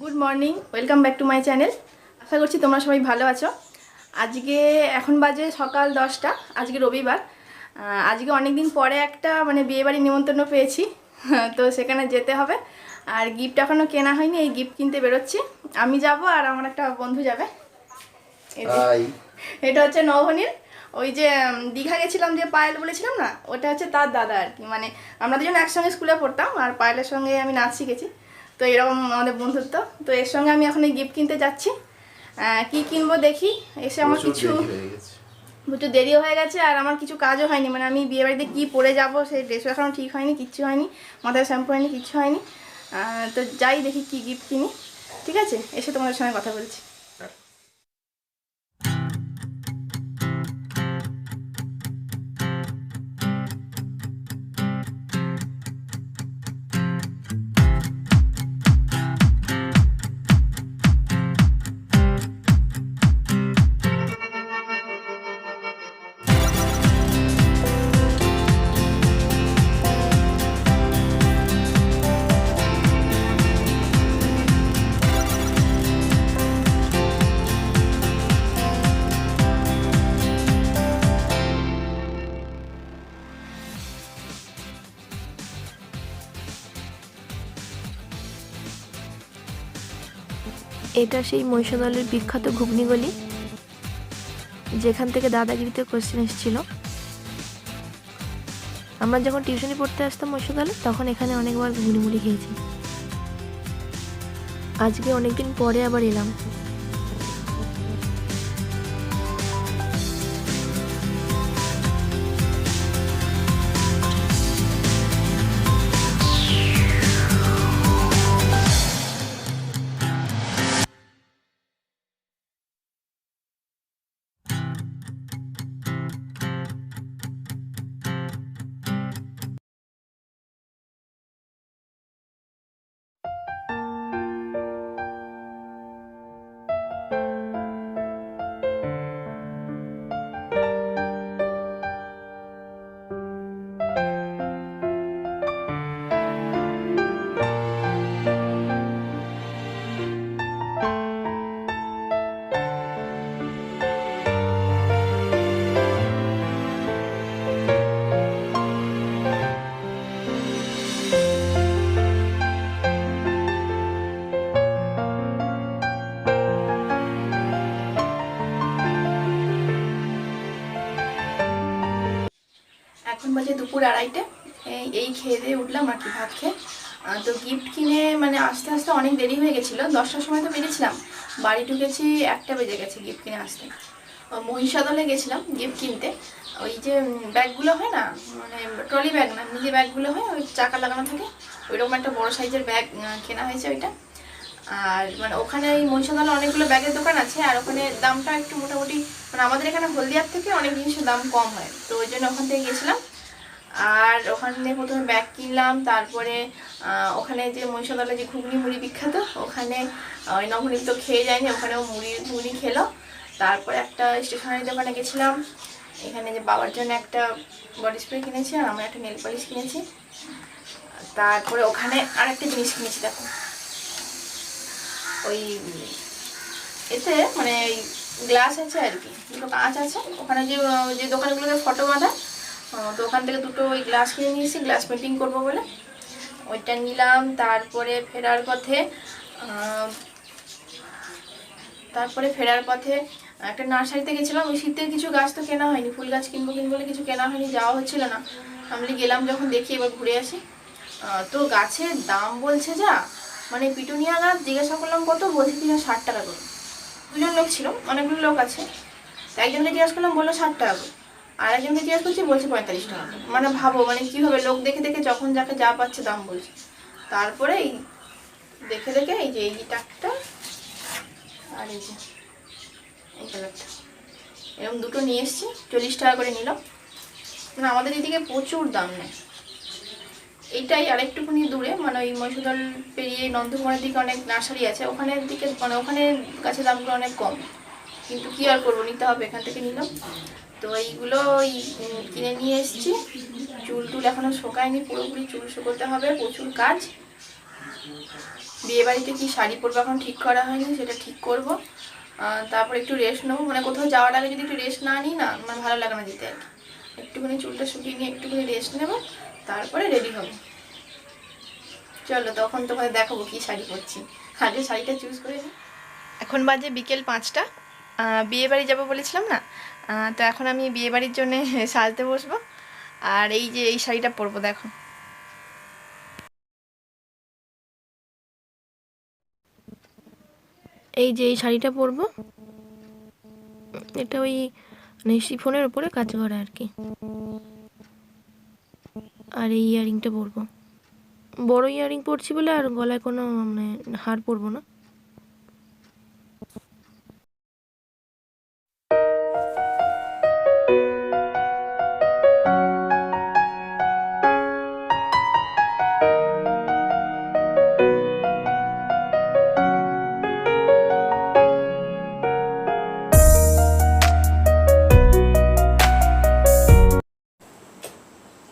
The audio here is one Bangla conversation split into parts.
Good morning welcome back to my channel আশা করছি তোমরা সবাই ভালো আছো। আজকে এখন বাজে সকাল দশটা আজকে রবিবার। আজকে অনেক দিন পরে একটা মানে বিয়েবাড়ি নিমন্ত্রণ পেয়েছি তো সেখানে যেতে হবে। আর গিফট এখনও কেনা হয়নি এই গিফট কিনতে বেরোচ্ছি। আমি যাব আর আমার একটা বন্ধু যাবে। এটা হচ্ছে নবনীর ওই যে দীঘা গেছিলাম যে পায়েল বলেছিলাম না? ওটা হচ্ছে তার দাদা আর কি। মানে আমরা দুজন একসঙ্গে স্কুলে পড়তাম আর পায়েলের সঙ্গে আমি নাচ শিখেছি। তো এরকম আমাদের বন্ধুত্ব। তো এর সঙ্গে আমি এখন এই গিফট কিনতে যাচ্ছি। কি কিনবো দেখি। এসে আমার কিছু। একটু দেরিও হয়ে গেছে আর আমার কিছু কাজও হয়নি। মানে আমি বিয়ে বাড়িতে কী পরে যাব সেই ড্রেসও এখনও ঠিক হয়নি কিচ্ছু হয়নি মাথায় শ্যাম্পু হয়নি কিচ্ছু হয়নি। তো যাই দেখি কি গিফট কিনি। ঠিক আছে? এসে তোমাদের সঙ্গে কথা বলছি। এটা সেই মহিষাদলের বিখ্যাত ঘুগনি গলি, যেখান থেকে দাদাগিরিতে কোশ্চেন এসেছিল। আমরা যখন টিউশনি পড়তে আসতাম মহিষাদলে, তখন এখানে অনেকবার ঘুগনিগুলি খেয়েছি। আজকে অনেকদিন পরে আবার এলাম। দুপুর আড়াইটে। এই খেয়ে দিয়ে উঠলাম আর কি, ভাত খেয়ে। তো গিফট কিনে মানে আস্তে আস্তে অনেক দেরি হয়ে গেছিল, দশটার সময় তো বেরিয়েছিলাম। বাড়ি ঢুকেছি একটা বেজে গেছে গিফট কিনে আসতে। মহিষাদলে গেছিলাম গিফট কিনতে। ওই যে ব্যাগগুলো হয় না মানে ট্রলি ব্যাগ না নিজে ব্যাগগুলো হয়, ওই চাকা লাগানো থাকে, ওইরকম একটা বড় সাইজের ব্যাগ কেনা হয়েছে ওইটা। আর মানে ওখানে এই মহিষাদলে অনেকগুলো ব্যাগের দোকান আছে, আর ওখানে দামটা একটু মোটামুটি মানে আমাদের এখানে হলদিয়ার থেকে অনেক জিনিসের দাম কম হয়। তো ওই জন্য ওখান থেকে গেছিলাম আর ওখানে প্রথমে ব্যাগ কিনলাম তারপরে ওখানে যে মহিষাদলে যে ঘুগনি মুড়ি বিখ্যাত ওখানে ওই নবনীত তো খেয়ে যায়নি ওখানেও মুড়ি মুড়ি খেলো। তারপরে একটা স্টেশনারি দোকানে গেছিলাম এখানে যে বাবার জন্য একটা বডি স্প্রে কিনেছি আর আমরা একটা নেল পলিশ কিনেছি। তারপরে ওখানে আরেকটা জিনিস কিনেছি দেখো। ওই এতে মানে গ্লাস আছে আর কি দুটো কাঁচ আছে। ওখানে যে যে দোকানগুলোতে ফটো বাঁধা আহ, তো ওখান থেকে দুটো ওই গ্লাস কিনে নিয়েছি গ্লাস পেন্টিং করব বলে। ওইটা নিলাম, তারপরে ফেরার পথে তারপরে ফেরার পথে, একটা নার্সারিতে গেছিলাম, ওই শীতের কিছু গাছ তো কেনা হয়নি, ফুল গাছ কিনবো কিনবো বলে কিছু কেনা হয়নি, যাওয়া হচ্ছিল না। আমি গেলাম যখন, দেখি এবার ঘুরে আসি। তো গাছের দাম বলছে যা মানে পিটুনিয়া গাছ জিজ্ঞাসা করলাম কত, বলছে কিনা ষাট টাকা করে। দুজন লোক ছিল, অনেকগুলো লোক আছে। একজনকে জিজ্ঞাসা করলাম, বলল ষাট টাকা করে। আর একজনকে জিজ্ঞাসা করছি, বলছে পঁয়তাল্লিশ টাকা। মানে ভাবো মানে কীভাবে লোক দেখে দেখে যখন যাকে যা পাচ্ছে দাম বলছে। তারপরে এই দেখে দেখে এই যে, এই টাকটা আর এই যে, এই কালারটা। এরকম দুটো নিয়ে এসেছি, চল্লিশ টাকা করে নিল মানে আমাদের এদিকে প্রচুর দাম নেয় এইটাই আরেকটুকুনি দূরে মানে ওই মহিষাদল পেরিয়ে নন্দকুমারের দিকে অনেক নার্সারি আছে। ওখানের দিকে মানে ওখানে গাছের দামগুলো অনেক কম। কিন্তু কি আর করব, নিতে হবে, এখান থেকে নিলাম। তো এইগুলো কিনে নিয়ে এসেছি। চুল টুল এখনও শোকায়নি, পুরোপুরি চুল শুকোতে হবে, প্রচুর কাজ। বিয়ে বাড়িতে কি শাড়ি পরবো এখন ঠিক করা হয়নি, সেটা ঠিক করব। তারপর একটু রেস্ট নেব মানে কোথাও যাওয়ার আগে যদি একটু রেস্ট না নিই, না মানে ভালো লাগে না যেতে আর কি। একটুখানি চুলটা শুকিয়ে নিয়ে একটুখানি রেস্ট নেব, তারপরে রেডি হব। চলো, তখন তোমাদের দেখাবো কি শাড়ি পরছি। আগে শাড়িটা চুজ করে এখন বাজে বিকেল পাঁচটা। বিয়ে বাড়ি যাব বলেছিলাম না? তো এখন আমি বিয়ে বাড়ির জন্যে সাজতে বসবো। আর এই যে এই শাড়িটা পরবো, দেখো। এই যে এই শাড়িটা পরবো, এটা ওই মানে শিফনের উপরে কাজ করা আর কি। আর এই ইয়ারিংটা পরবো। বড় ইয়ারিং পরছি বলে আর গলায় কোনো মানে হার পরবো না।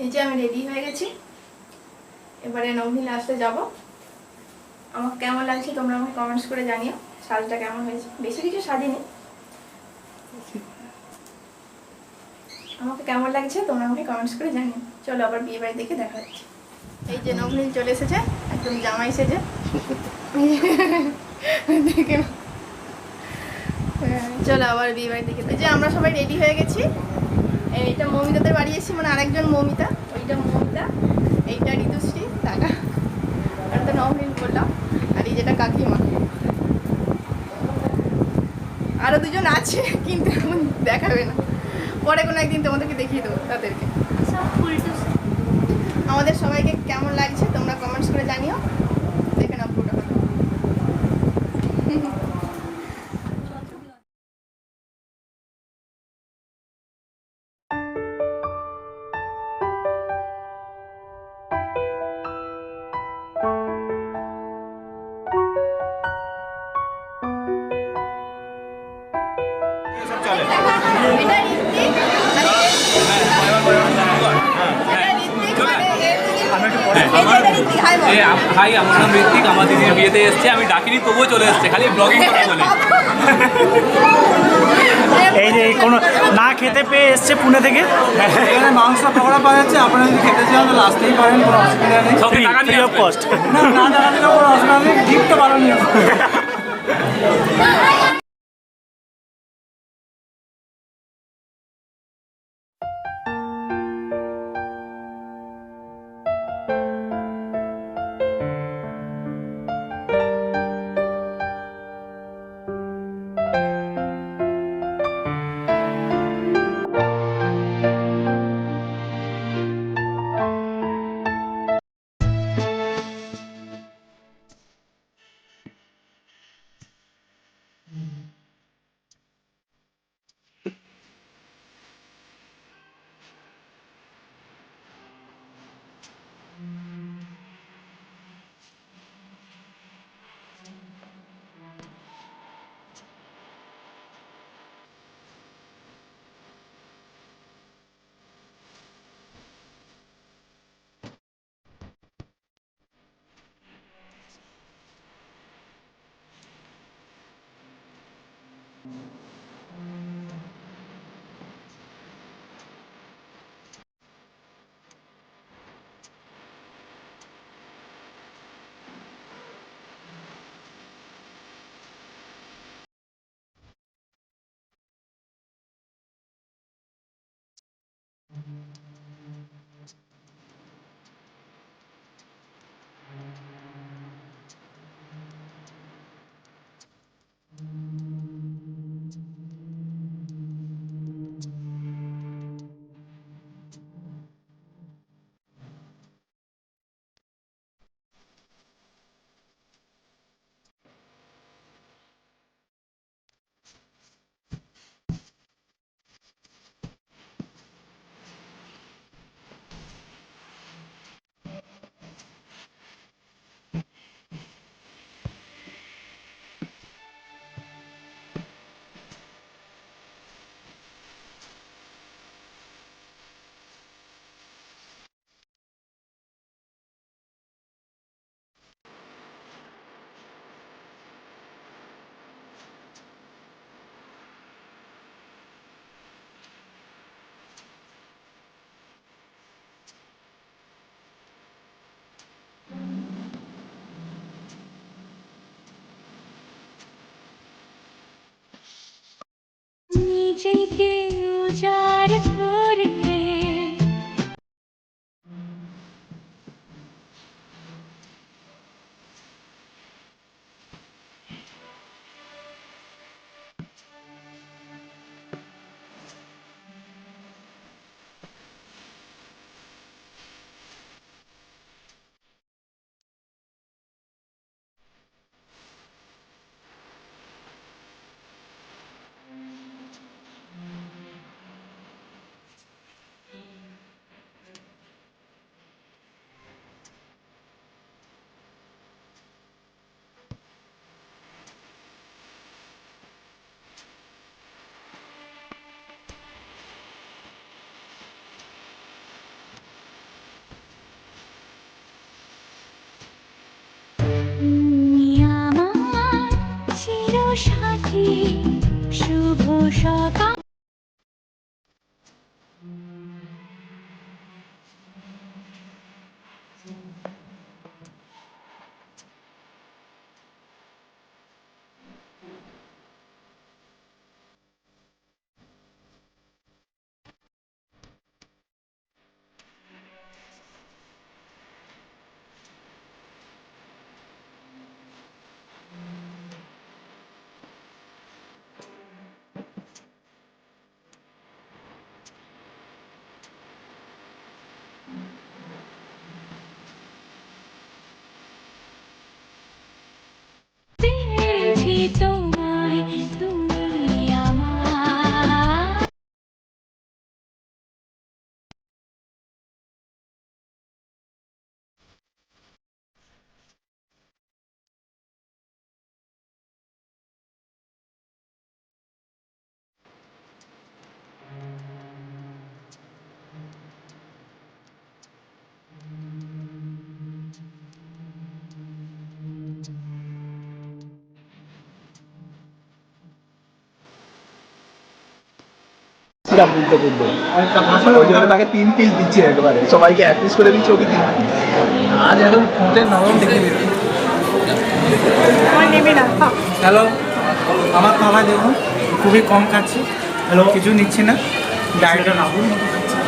এই যে আমি রেডি হয়ে গেছি। এবারে নবনীল আসতে যাব। আমাকে কেমন লাগছে তোমরা আমাকে কমেন্টস করে জানিও। সাজটা কেমন হয়েছে? বেশি কিছু সাজিনি আমাকে কেমন লাগছে তোমরা আমাকে কমেন্টস করে জানিও। চলো আবার বিয়ে বাড়ি দেখে দেখা হচ্ছে। এই যে নবনীল চলে এসেছে, একদম জামাই সেজে। দেখে চলো আবার বিয়ে বাড়ি দেখে যে আমরা সবাই রেডি হয়ে গেছি। এইটা মমিতাদের বাড়ি এসেছি মানে আরেকজন মমিতা ওইটা মমিতা এইটা ঋতুশ্রী টাকা আর তো নবনীল বললাম আর এই যেটা কাকিমা। আরও দুজন আছে কিন্তু এখন দেখাবে না। পরে কোনো একদিন তোমাদেরকে দেখিয়ে দেবো তাদেরকে। আমাদের সবাইকে কেমন লাগছে তোমরা কমেন্টস করে জানিও। এ ভাই আমার নাম ঋত্বিক আমার দিদির বিয়েতে এসছে আমি ডাকিনি তবুও চলে এসছে খালি ব্লগিং করে বলে এই যে কোনো না খেতে পেয়ে এসছে পুনে থেকে? এখানে মাংস পকোড়া পাওয়া যাচ্ছে আপনারা যদি খেতে চান তাহলে আসতেই পারেন কোনো অসুবিধা নেই। সব টাকা নিয়ে অফ কস্ট না না টাকা দিলেও কোনো অসুবিধা নেই গিফটও ভালো নিয়ে Mm-hmm. JK shop সকাল ওই জন্য তাকে তিন পিস দিচ্ছি একবারে। সবাইকে এক পিস করে দিচ্ছি ওকে তিন আজ এখন ফুটের নরম দেখে হ্যালো আমার খাবার দেখুন খুবই কম খাচ্ছি। হ্যালো কিছু নিচ্ছি না। ডায়েটে রাখুন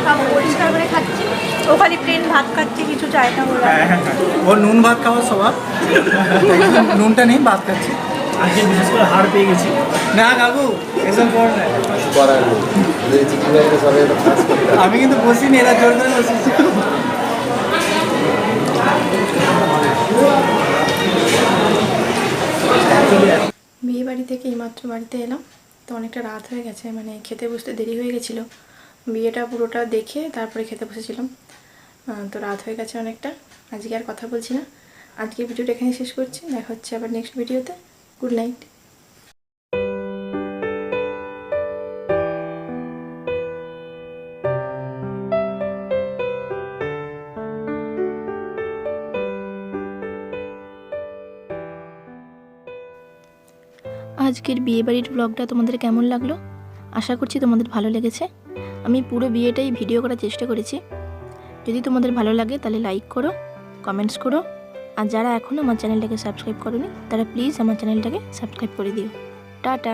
সব পরিষ্কার করে খাচ্ছি। ও খালি প্লেন ভাত খাচ্ছে কিছু চায় না বলে হ্যাঁ হ্যাঁ হ্যাঁ। ও নুন ভাত খাওয়ার স্বভাব। নুনটা নেই ভাত খাচ্ছি। আজকে বিশেষ করে হাড় পেয়ে গেছি। না কাকু এসব কর না। আমি কিন্তু বসিনি এরা জোর করে বসেছি বিয়ে বাড়ি থেকে এইমাত্র বাড়িতে এলাম। তো অনেকটা রাত হয়ে গেছে মানে খেতে বসতে দেরি হয়ে গেছিল। বিয়েটা পুরোটা দেখে তারপরে খেতে বসেছিলাম। তো রাত হয়ে গেছে অনেকটা। আজকে আর কথা বলছি না। আজকে ভিডিওটা এখানে শেষ করছি। দেখা হচ্ছে আবার নেক্সট ভিডিওতে গুড নাইট আজকের বিয়েবাড়ির ব্লগটা তোমাদের কেমন লাগল? আশা করছি তোমাদের ভালো লেগেছে। আমি পুরো বিয়েটাই ভিডিও করার চেষ্টা করেছি। যদি তোমাদের ভালো লাগে তাহলে লাইক করো কমেন্টস করো। আর যারা এখনও আমার চ্যানেলটাকে সাবস্ক্রাইব করেনি, তারা প্লিজ আমার চ্যানেলটাকে সাবস্ক্রাইব করে দিও। টাটা।